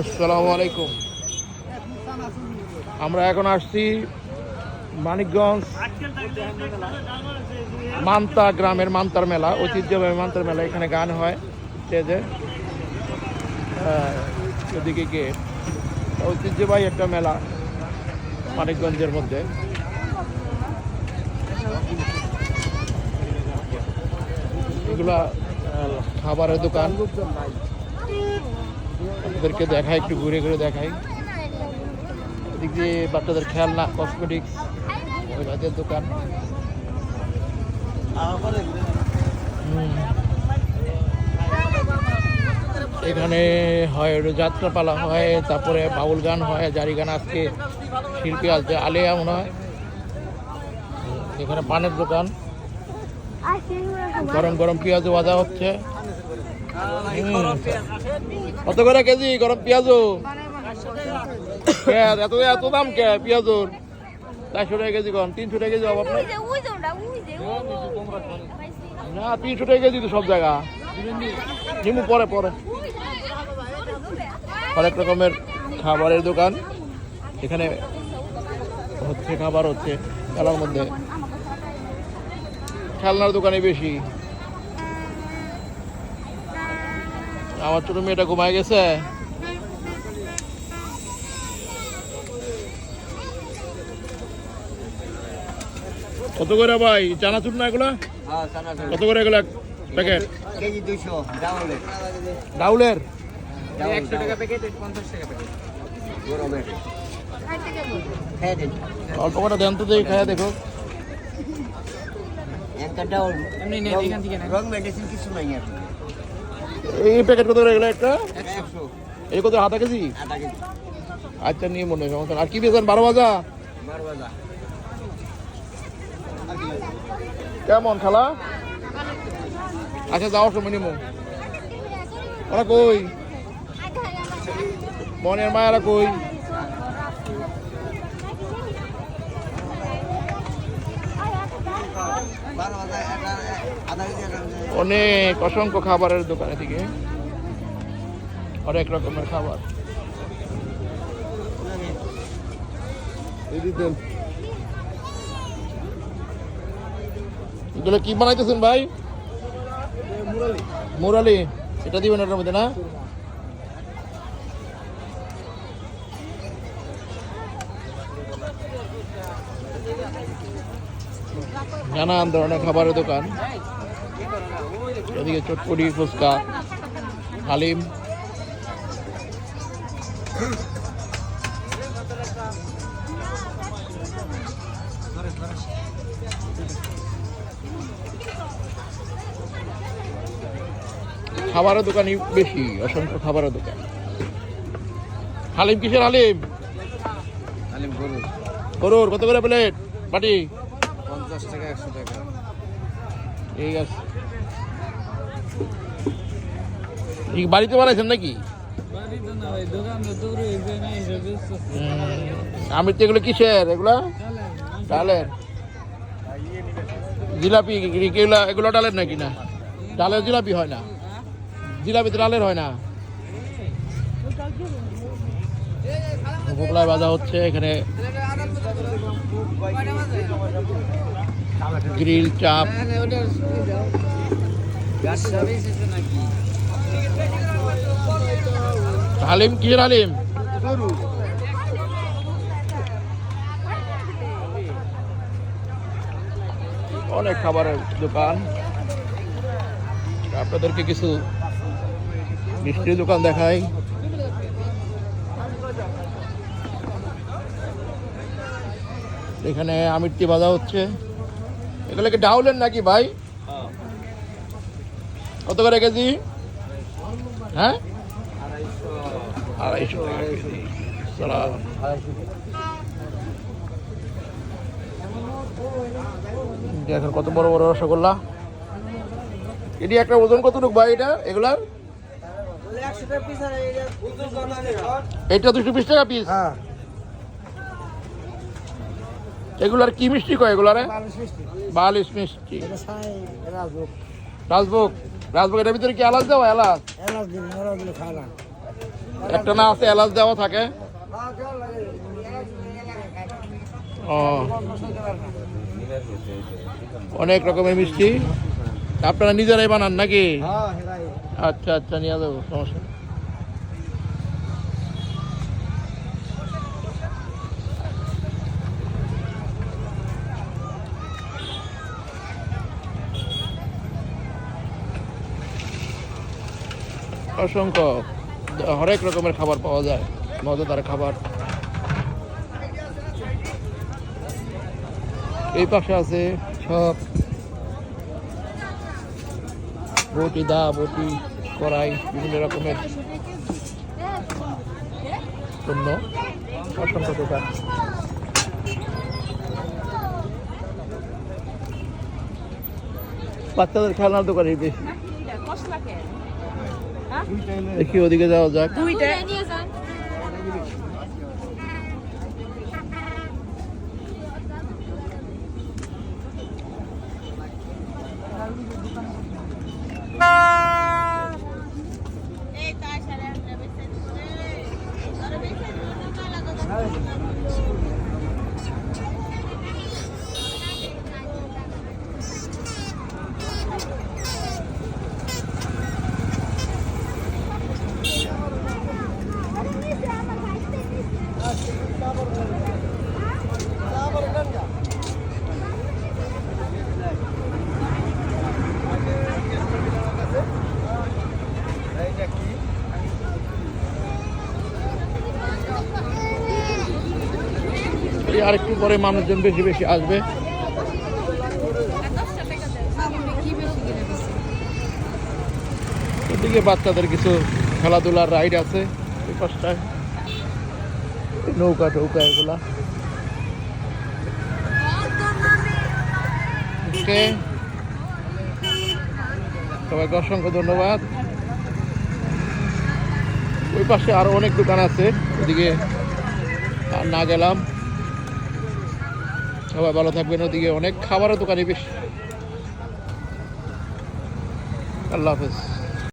আসসালামু আলাইকুম। আমরা এখন আসছি মানিকগঞ্জ মান্তা গ্রামের মান্তার মেলা, ঐতিহ্যবাহী মান্তার মেলা। এখানে গান হয় স্টেজে। ওদিকে গিয়ে ঐতিহ্যবাহী একটা মেলা মানিকগঞ্জের মধ্যে। এগুলা খাবারের দোকান। আপনাদেরকে দেখাই, একটু ঘুরে ঘুরে দেখাই এদিক দিয়ে বাচ্চাদের খেলনা কসমেটিক্স ওইটাদের দোকান। এখানে হয় যাত্রাপালা হয়, তারপরে বাউল গান হয়, জারি গান আজকে শিল্পী আসছে আলিয়া মনে হয় এখানে পানের দোকান গরম গরম পেঁয়াজ ভাজা হচ্ছে। কত করে কেজি? গরম পেঁয়াজও পেঁয়াজ এত এত দাম কে পেঁয়াজুর? চারশো টাকা কেজি কম, তিনশো টাকা কেজি অভাব নাই? না, তিনশো টাকা কেজি তো সব জায়গা। নিমু পরে পরে। অনেক রকমের খাবারের দোকান। এখানে হচ্ছে খাবার হচ্ছে, খেলার মধ্যে। খেলনার দোকানে বেশি। আমার ছোট মেয়েটা ঘুমায় গেছে। কত করে ভাই? চানাচুর না এগুলা? কত করে এগুলা প্যাকেট? কেজি দুশো ডাউলের। একশো টাকা প্যাকেট পঞ্চাশ টাকা প্যাকেট। গরমের। খেয়ে দিন। অল্প করে দেন তো দেখি খাইয়া দেখো একটা ডাউল রং মেডিসিন কিছু নাই আর এই প্যাকেট কত করে এগুলো একটা? এই কত আধা কেজি? আচ্ছা নিয়ে মনে হয় সমস্যা। আর কি বেছেন বারো বাজা কেমন খালা? আচ্ছা যাওয়ার সময় নিমো। ওরা কই? মনের মায়েরা কই বারো বাজা একটা আধা কেজি একটা অনেক অসংখ্য খাবারের দোকান এদিকে অনেক রকমের খাবার। এগুলো কি বানাইতেছেন ভাই? মুরালি। এটা দিবেন এটার মধ্যে না? নানান ধরনের খাবারের দোকান। এদিকে চটপটি ফুচকা হালিম। খাবারের দোকানই বেশি অসংখ্য খাবারের দোকান। হালিম কিসের হালিম? আলিম গরু গরুর কত করে প্লেট? পাটি পঞ্চাশ টাকা একশো টাকা। ঠিক আছে। কি বাড়িতে বানাইছেন নাকি? আমির তো এগুলো কিসের? এগুলা? ডালের। জিলাপি এগুলো ডালের নাকি না? ডালের জিলাপি হয় না? জিলাপি তো ডালের হয় না? মোগলাই বাজা হচ্ছে এখানে গ্রিল চাপ। হালিম কি হালিম অনেক খাবারের দোকান। আপনাদেরকে কিছু মিষ্টির দোকান দেখাই। এখানে আমিরটি বাজা হচ্ছে। এগুলো কি ডাউলেন নাকি ভাই? কত করে কেজি? হ্যাঁ? আড়াইশো টাকা কেজি দেখেন কত বড় বড় রসগোল্লা। এটি একটা ওজন কত কতটুকু ভাই এটা? এগুলার? এটা দুশো বিশ টাকা পিস হ্যাঁ। এগুলার কি মিষ্টি কয় এগুলারে? বালিশ মিষ্টি। রাজভোগ। রাজভোগ? এটার ভিতরে কি এলাচ দেওয়া? এলাচ? একটা না আছে এলাচ দেওয়া থাকে? ও। অনেক রকমের মিষ্টি। আপনারা নিজেরাই বানান নাকি? আচ্ছা আচ্ছা নিয়ে যাব সমস্যা অসংখ্য, হরেক রকমের খাবার পাওয়া যায়, মজাদার খাবার। এই পাশে আছে সব। বটি, দা, বটি, কড়াই, বিভিন্ন রকমের পণ্য, অসংখ্য দোকান। বাচ্চাদের খেলনার দোকানই বেশি। দেখি ওদিকে যাওয়া যাক। দুইটা। এই আরেকটু পরে মানুষজন বেশি বেশি আসবে। এদিকে বাচ্চাদের কিছু খেলাধুলার রাইড আছে এই পাশটায়। নৌকা টৌকা এগুলা। সবাইকে অসংখ্য ধন্যবাদ। ওই পাশে আরও অনেক দোকান আছে। ওদিকে আর না গেলাম। সবাই ভালো থাকবেন ওদিকে অনেক খাবারও দোকানে বেশ। আল্লাহ হাফেজ।